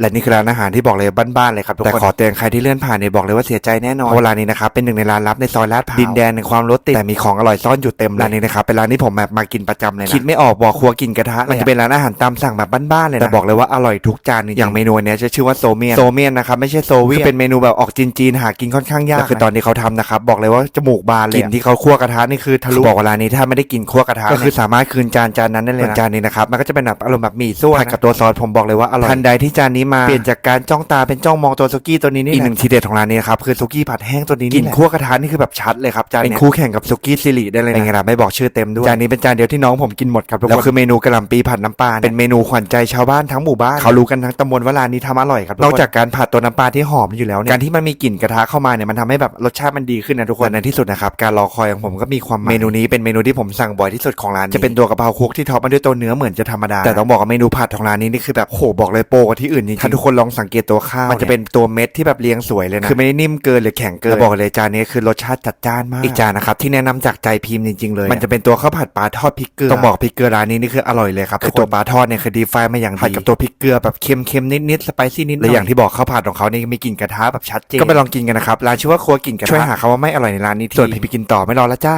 และนี่คือร้านอาหารที่บอกเลยบ้านๆเลยครับทุกคนแต่ขอเตือนใครที่เลื่อนผ่านเนี่ยบอกเลยว่าเสียใจแน่นอนเพราะร้านนี้นะครับเป็นหนึ่งในร้านลับในซอยลาดพร้าวดินแดนแห่งความรสติดแต่มีของอร่อยซ่อนอยู่เต็มร้านนี้นะครับเป็นร้านที่ผมแบบมากินประจำเลยนะคิดไม่ออกบอกครัวกินกระทะมันจะเป็นร้านอาหารตามสั่งแบบบ้านๆเลยนะแต่บอกเลยว่าอร่อยทุกจานจริงๆอย่างเมนูอันเนี้ยจะชื่อว่าโซเมียนโซเมียนนะครับไม่ใช่โซเวียนคือเป็นเมนูแบบออกจีนๆหากินค่อนข้างยากคือตอนที่เขาทำนะครับบอกเลยว่าจมูกบานเลยกลิ่นที่เขาคั่วกระทะนี่คือทะลุบอกว่าร้านนี้ถ้าไม่ได้กินคั่วกระทะก็คือสามารถคืนจานจานนั้นได้เลยนะจานนี้นะครับมันก็จะเป็นแบบอารมณ์แบบหมี่ซั่วผัดกับตัวซอสผมบอกเลยว่าอร่อยทันใดที่จานนี้มาเปลี่ยนจากการจ้องตาเป็นจ้องมองตัวซุกี้ตัวนี้นี่อีกหนึ่งทีเด็ดของร้านนี้นะครับคือซุกี้ผัดแห้งตัวนี้นี่กลิ่นคั่วกระทะนี่คือแบบชัดเลยครับจานเป็นคู่แข่งกับซุกี้ซิริได้เลยนะเป็นไงล่ะไม่บอกชื่อเต็มด้วยจานนี้เป็นจานเดียวที่น้องผมกินหมดครับทุกคนแล้วคือเมนูกะหล่ำปีผัดน้ำปลาเป็นเมนูขวัญใจชาวบ้านทั้งหมู่บ้านเขารู้กันทั้งตำบลว่าร้านนี้ทำอร่อยครับนอกจากการผัดตัวน้ำปลาที่หอมอยู่แล้วเนี่ยการที่มันมีกลิ่นกระทะเข้ามาเนี่ยมันทำให้แบบรสชาติมันดีขึ้นนะทุกคนแต่ในที่สุดนะครับการรอคอยของผมก็มีความหมายเมนูนี้เป็นเมนูที่ผมสั่งบ่อยที่สุดของร้านนี้จะเป็นตัวกะเพราคลุกที่ท็อปมาด้วยตัวเนื้อเหมือนจะธรรมดาแต่ต้องบอกว่าเมนูผัดของร้านนี้นี่คือแบบโหบอกเลยโปรกว่าที่อื่นจริงๆถ้าทุกคนลองสังเกตตัวข้าวมันจะเป็นตัวเม็ดที่แบบเรียงสวยเลยนะคือไม่ได้นิ่มเกินหรือแข็งเกินแล้วบอกเลยจานนี้คือรสชาติจัดจ้านมากอีกจานนะครับที่แนะนำจากใจพิมพ์จริงๆเลย มันจะเป็นตัวข้าวผัดปลาทอดพริกเกลือต้องบอกพริกเกลือร้านนี้นี่คืออร่อยเลยครับคือตัวปลาทอดเนี่ยคือดีไฟมาอย่างดีผัดกับตัวพริกเกลือแบบเค็มๆนิดๆสไปซี่นิดๆและอย่างที่บอกข้าวผัดของเขานี่มีกลิ่นกระทะแบบชัดเจนก็ไปลองกินกันนะครับร้านชื่อว่าครัวกลิ่นกระทะช่วยหาคำว่าไม่อร่อยในร้านนี้ทีส่วนพี่ไปกินต่อไม่รอแล้วจ้า